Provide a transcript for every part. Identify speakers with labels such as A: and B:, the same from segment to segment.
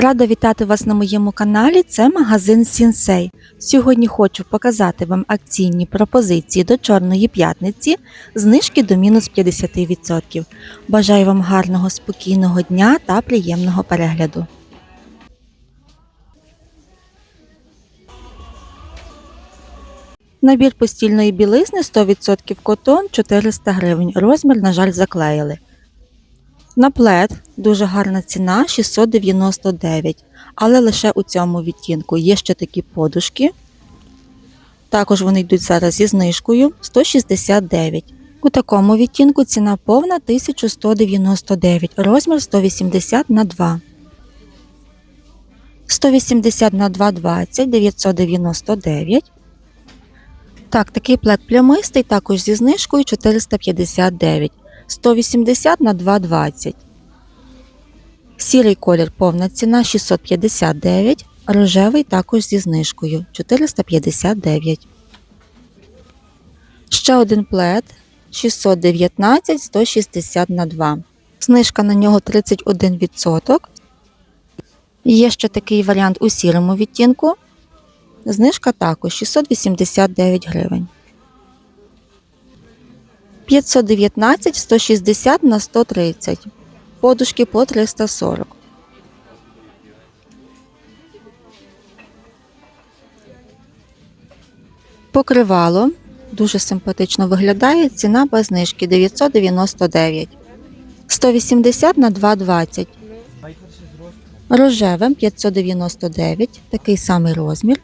A: Рада вітати вас на моєму каналі. Це магазин Сінсей. Сьогодні хочу показати вам акційні пропозиції до Чорної п'ятниці, знижки до мінус 50%. Бажаю вам гарного, спокійного дня та приємного перегляду. Набір постільної білизни 100% котон 400 гривень. Розмір, на жаль, заклеїли. На плед дуже гарна ціна 699, але лише у цьому відтінку. Є ще такі подушки. Також вони йдуть зараз зі знижкою 169. У такому відтінку ціна повна 1199, розмір 180 на 2. 180 на 2,20 999. Так, такий плед плямистий, також зі знижкою 459. 180 на 2,20. Сірий колір повна ціна 659, рожевий також зі знижкою 459. Ще один плед 619 160 на 2. Знижка на нього 31%. Є ще такий варіант у сірому відтінку. Знижка також 689 гривень. 519 160 на 130. Подушки по 340. Покривало. Дуже симпатично виглядає. Ціна без знижки 999. 180 на 220. Рожевим 599. Такий самий розмір.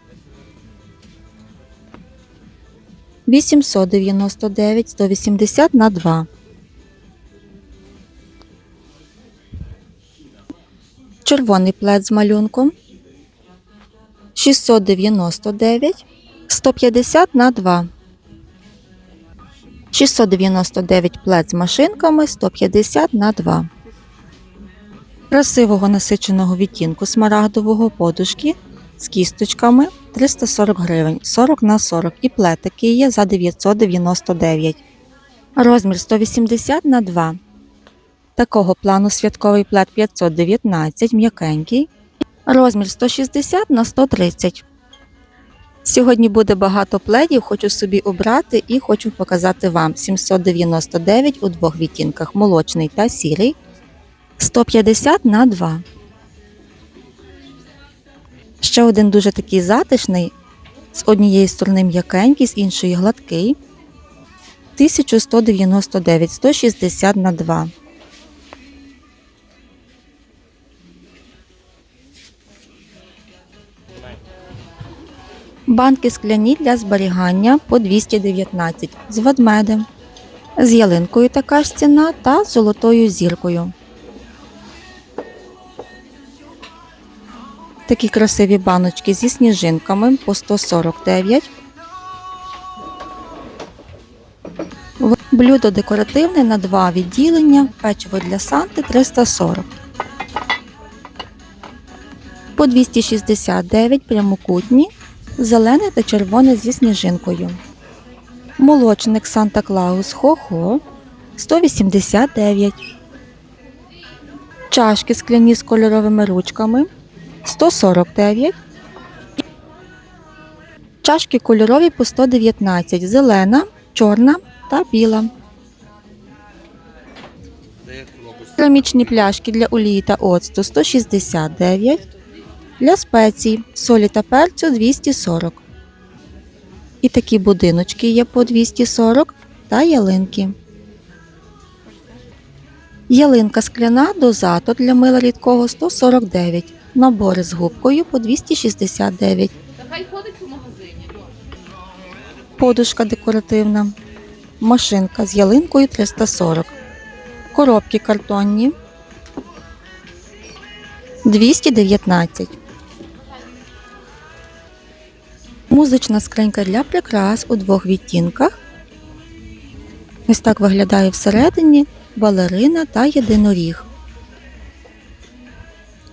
A: 899 180 на 2. Червоний плед з малюнком 699 150 на 2. 699 плед з машинками 150 на 2. Красивого насиченого відтінку смарагдового подушки з кісточками 340 гривень, 40 на 40 і плед такий є за 999. Розмір 180 на 2. Такого плану святковий плед 519, м'якенький. Розмір 160 на 130. Сьогодні буде багато пледів, хочу собі обрати і хочу показати вам 799 у двох відтінках молочний та сірий. 150 на 2. Ще один дуже такий затишний, з однієї сторони м'якенький, з іншої гладкий. 1199 160 на 2. Банки скляні для зберігання по 219 з ведмедем, з ялинкою така ж ціна та з золотою зіркою. Такі красиві баночки зі сніжинками по 149. Блюдо декоративне на два відділення, печиво для санти 340. По 269 прямокутні, зелене та червоне зі сніжинкою. Молочник Санта Клаус Хо-Хо 189. Чашки скляні з кольоровими ручками 149. Чашки кольорові по 119, зелена, чорна та біла. Керамічні пляшки для олії та оцту 169. Для спецій, солі та перцю 240. І такі будиночки є по 240 та ялинки. Ялинка скляна дозатор для мила рідкого 149. Набори з губкою по 269.
B: Та хай ходить по магазині.
A: Подушка декоративна. Машинка з ялинкою 340. Коробки картонні 219. Музична скринька для прикрас у двох відтінках. Ось так виглядає всередині балерина та єдиноріг.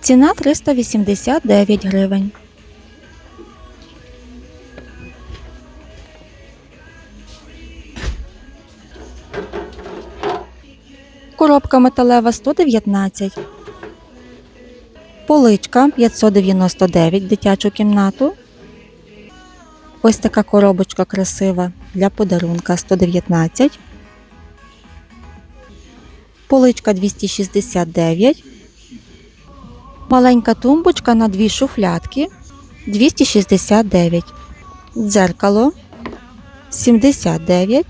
A: Ціна 389 гривень. Коробка металева 119. Поличка 599 дитячу кімнату. Ось така коробочка красива для подарунка 119. Поличка 269. Маленька тумбочка на дві шуфлядки 269. Дзеркало 79.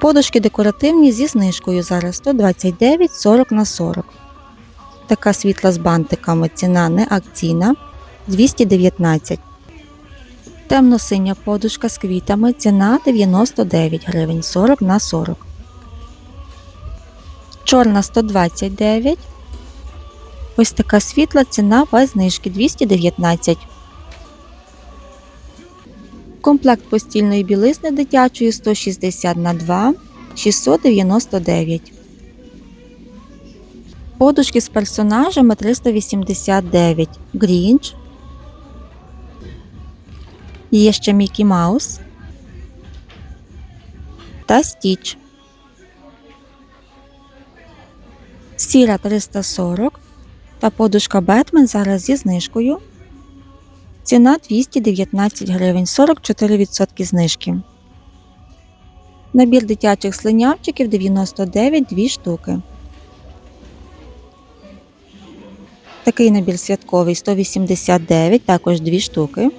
A: Подушки декоративні зі знижкою зараз 129 40 на 40. Така світла з бантиками ціна не акційна 219. Темно-синя подушка з квітами ціна 99 гривень 40 на 40. Чорна 129. Ось така світла ціна без знижки 219. Комплект постільної білизни дитячої 160 на 2 699. Подушки з персонажами 389. Грінч. Є ще Мікі Маус та Стіч. Сіра 340 та подушка Бетмен зараз зі знижкою. Ціна 219 гривень, 44% знижки. Набір дитячих слинявчиків 99 2 штуки. Такий набір святковий 189, також 2 штуки.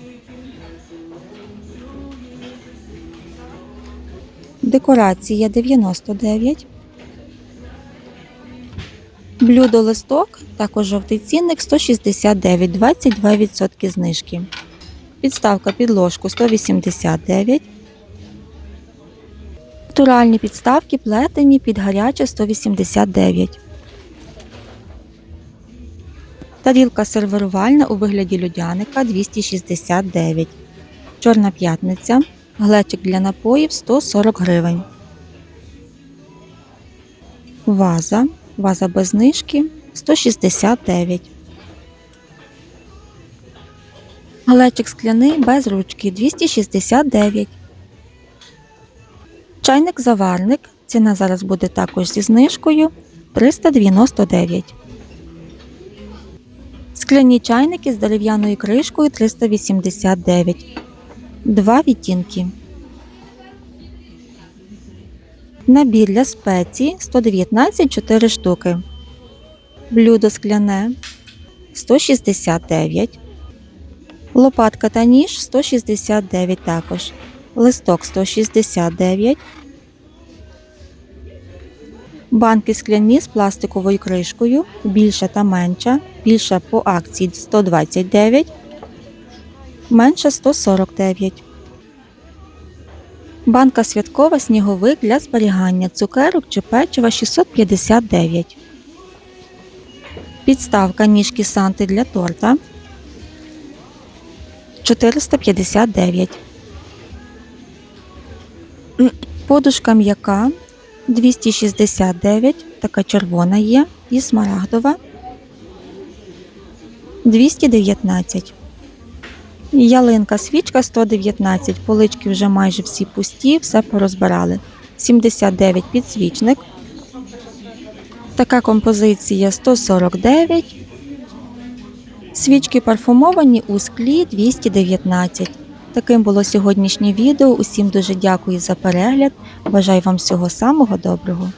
A: Декорація 99. Блюдо листок, також жовтий цінник 169, 22% знижки. Підставка під ложку 189. Натуральні підставки плетені під гаряче 189. Тарілка сервірувальна у вигляді льодяника 269. Чорна п'ятниця. Глечик для напоїв 140 гривень. Ваза. Ваза без знижки 169. Глечик скляний без ручки 269. Чайник заварник. Ціна зараз буде також зі знижкою 399. Скляні чайники з дерев'яною кришкою 389. Два відтінки. Набір для спеції 119 4 штуки. Блюдо скляне 169. Лопатка та ніж 169 також. Листок 169. Банки скляні з пластиковою кришкою. Більша та менша. Більша по акції 129. Менша 149. Банка святкова сніговик для зберігання цукерок чи печива 659. Підставка ніжки Санти для торта 459. Подушка м'яка 269. Така червона є і смарагдова 219. Ялинка свічка 119, полички вже майже всі пусті, все порозбирали. 79 підсвічник. Така композиція 149. Свічки парфумовані у склі 219. Таким було сьогоднішнє відео. Усім дуже дякую за перегляд. Бажаю вам всього самого доброго.